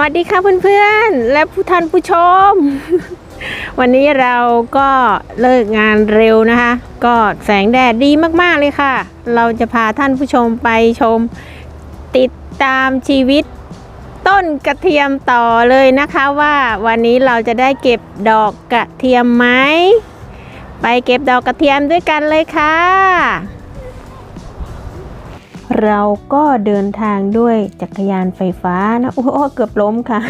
วัสดีค่ะเพื่อนๆ และผู้ท่านผู้ชม วันนี้เราก็เลิกงานเร็วนะคะ ก็แสงแดดดีมากๆเลยค่ะ เราจะพาท่านผู้ชมไปชม ติดตามชีวิตต้นกระเทียมต่อเลยนะคะว่าวันนี้เราจะได้เก็บดอกกระเทียมไหมไปเก็บดอกกระเทียมด้วยกันเลยค่ะ เราก็เดินทางด้วยจักรยานไฟฟ้านะโอ้เกือบล้มค่ะ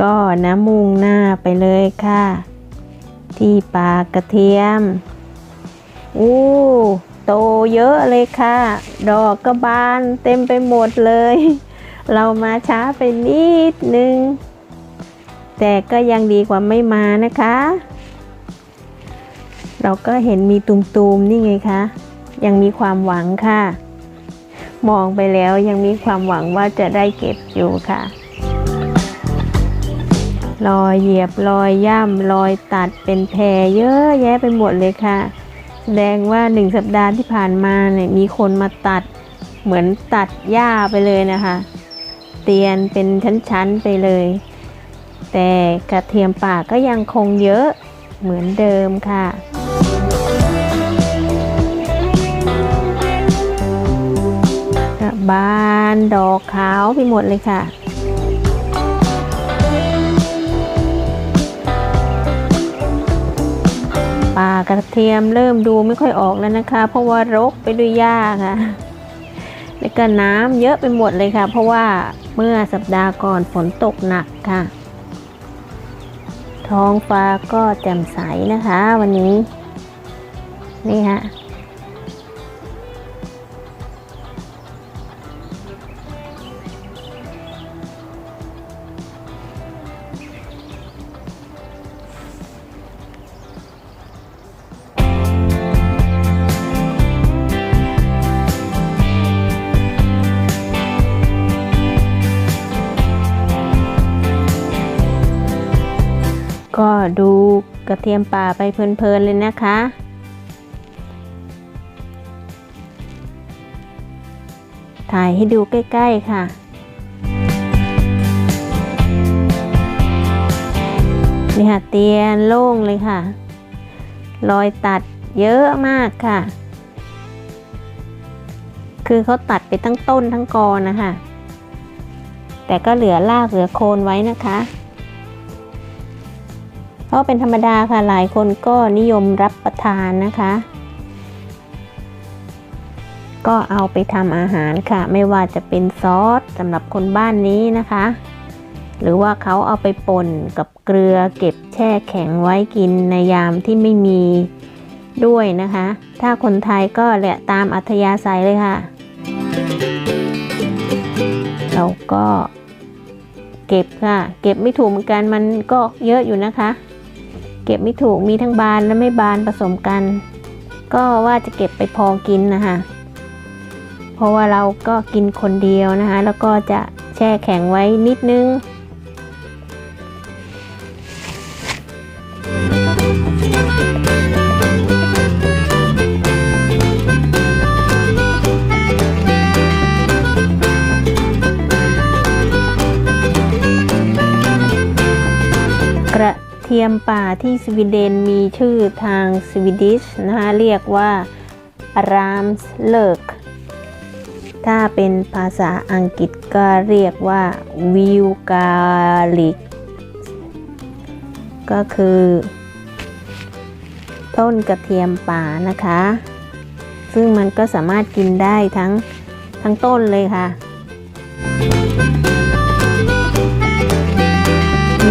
ก็นะมุ่งหน้าไปเลยค่ะ ที่ปากระเทียมอู้โตเยอะเลยค่ะ ดอกก็บานเต็มไปหมดเลย เรามาช้าไปนิดนึง แต่ก็ยังดีกว่าไม่มานะคะ เราก็เห็นมีตุมๆนี่ไงคะ ยังมีความหวังค่ะ มองไปแล้วยังมีความหวังว่าจะได้เก็บอยู่ค่ะ รอยเหยียบรอยย่ำรอยตัดเป็นแพรเยอะแยะไปหมดเลยค่ะ แสดงว่าหนึ่งสัปดาห์ที่ผ่านมาเนี่ยมีคนมาตัดเหมือนตัดหญ้าไปเลยนะคะ เตียนเป็นชั้นๆไปเลย แต่กระเทียมป่าก็ยังคงเยอะเหมือนเดิมค่ะ บานดอกขาวไปหมดเลยค่ะป่ากระเทียมเริ่มดูไม่ค่อยออกแล้วนะคะ เพราะว่ารกไปด้วยหญ้าค่ะ แล้วก็น้ำเยอะไปหมดเลยค่ะ เพราะว่าเมื่อสัปดาห์ก่อนฝนตกหนักค่ะ ท้องฟ้าก็แจ่มใสนะคะวันนี้ นี่ฮะ ดูกระเทียมป่าไปเพลินๆเลยนะคะ ถ่ายให้ดูใกล้ๆค่ะนี่ค่ะเตียนโล่งเลยค่ะ รอยตัดเยอะมากค่ะ คือเขาตัดไปทั้งต้นทั้งกอนะคะ แต่ก็เหลือรากเหลือโคนไว้นะคะ เพราะเป็นธรรมดาค่ะหลายคนก็นิยมรับประทานนะคะ ก็เอาไปทำอาหารค่ะ ไม่ว่าจะเป็นซอสสำหรับคนบ้านนี้นะคะ หรือว่าเขาเอาไปป่นกับเกลือเก็บแช่แข็งไว้กินในยามที่ไม่มีด้วยนะคะ ถ้าคนไทยก็แหละตามอัธยาศัยเลยค่ะ เราก็เก็บค่ะ เก็บไม่ถูกเหมือนกันมันก็เยอะอยู่นะคะ เก็บไม่ถูกมีทั้งบานและไม่บานผสมกัน ก็ว่าจะเก็บไปพอกินนะคะเพราะว่าเราก็กินคนเดียวนะคะแล้วก็จะแช่แข็งไว้นิดนึงกระ เทียมป่าที่สวีเดนมีชื่อทางสวีดิชนะคะเรียกว่ารามส์เลิก ถ้าเป็นภาษาอังกฤษก็เรียกว่าวิวกาลิก ก็คือ ต้นกระเทียมป่านะคะ ซึ่งมันก็สามารถกินได้ทั้งทั้งต้นเลยค่ะ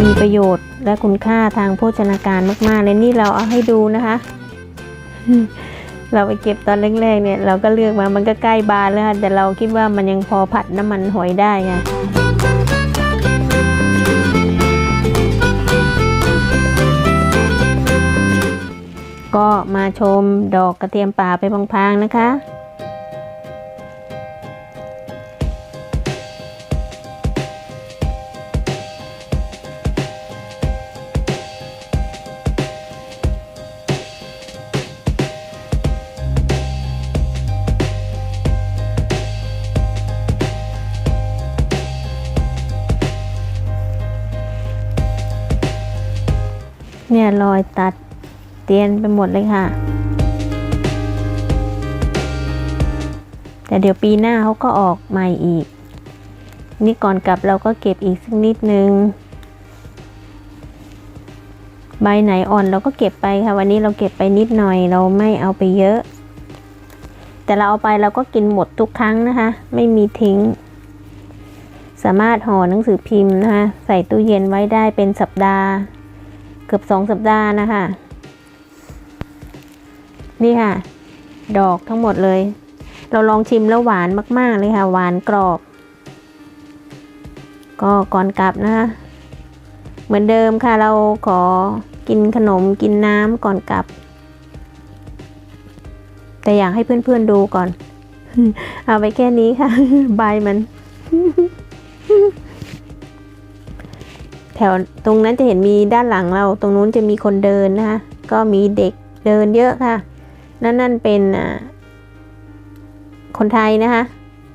มีประโยชน์และคุณค่าทางโภชนาการมากๆเลยนี่เราเอาให้ดูนะคะ เราไปเก็บตอนแรกๆเนี่ยเราก็เลือกมามันก็ใกล้บานแล้วค่ะแต่เราคิดว่ามันยังพอผัดน้ำมันหอยได้ไงก็มาชมดอกกระเทียมป่าไปพลางๆนะคะ เนี่ยรอยตัดเตียนไปหมดเลยค่ะ แต่เดี๋ยวปีหน้าเขาก็ออกใหม่อีก นี่ก่อนกลับเราก็เก็บอีกสักนิดนึง ใบไหนอ่อนเราก็เก็บไปค่ะ วันนี้เราเก็บไปนิดหน่อยเราไม่เอาไปเยอะ แต่เราเอาไปเราก็กินหมดทุกครั้งนะคะ ไม่มีทิ้งสามารถห่อหนังสือพิมพ์นะคะใส่ตู้เย็นไว้ได้เป็นสัปดาห์ กือบสองสัปดาห์นะคะ นี่ค่ะ ดอกทั้งหมดเลย เราลองชิมแล้วหวานมาก ๆ เลยค่ะ หวานกรอบ ก็ก่อนกลับนะคะเหมือนเดิมค่ะเราขอกินขนมกินน้ำก่อนกลับ แต่อยากให้เพื่อนๆดูก่อน เอาไปแค่นี้ค่ะใบมัน แถวตรงนั้นจะเห็นมีด้านหลังเรา ตรงนู้นจะมีคนเดินนะคะก็มีเด็กเดินเยอะค่ะ นั่นนั่นเป็นอ่าคนไทยนะคะ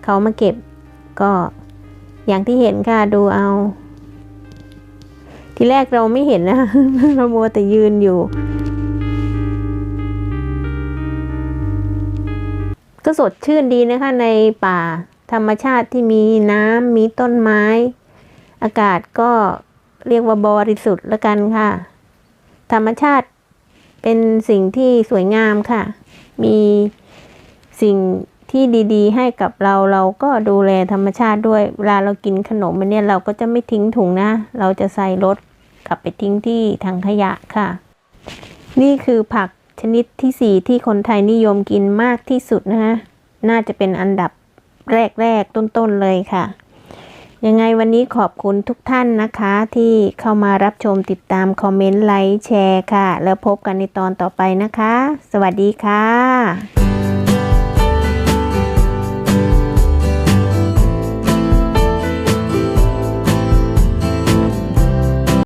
เขามาเก็บก็อย่างที่เห็นค่ะดูเอา ทีแรกเราไม่เห็นนะเรามัวแต่ยืนอยู่ ก็สดชื่นดีนะคะในป่าธรรมชาติที่มีน้ำมีต้นไม้ อากาศก็ เรียกว่าบริสุทธิ์ละกันค่ะ ธรรมชาติเป็นสิ่งที่สวยงามค่ะ มีสิ่งที่ดีๆ ให้กับเราเราก็ดูแลธรรมชาติด้วยเวลาเรากินขนมมันเนี่ยเราก็จะไม่ทิ้งถุงนะ เราจะใส่รถกลับไปทิ้งที่ถังขยะค่ะ นี่คือผักชนิดที่สี่ที่คนไทยนิยมกินมากที่สุดนะคะน่าจะเป็นอันดับแรกๆต้นๆเลยค่ะ ยังไงวันนี้ขอบคุณทุกท่านนะคะ ที่เข้ามารับชมติดตามคอมเมนต์ไลค์แชร์ค่ะ แล้วพบกันในตอนต่อไปนะคะ สวัสดีค่ะ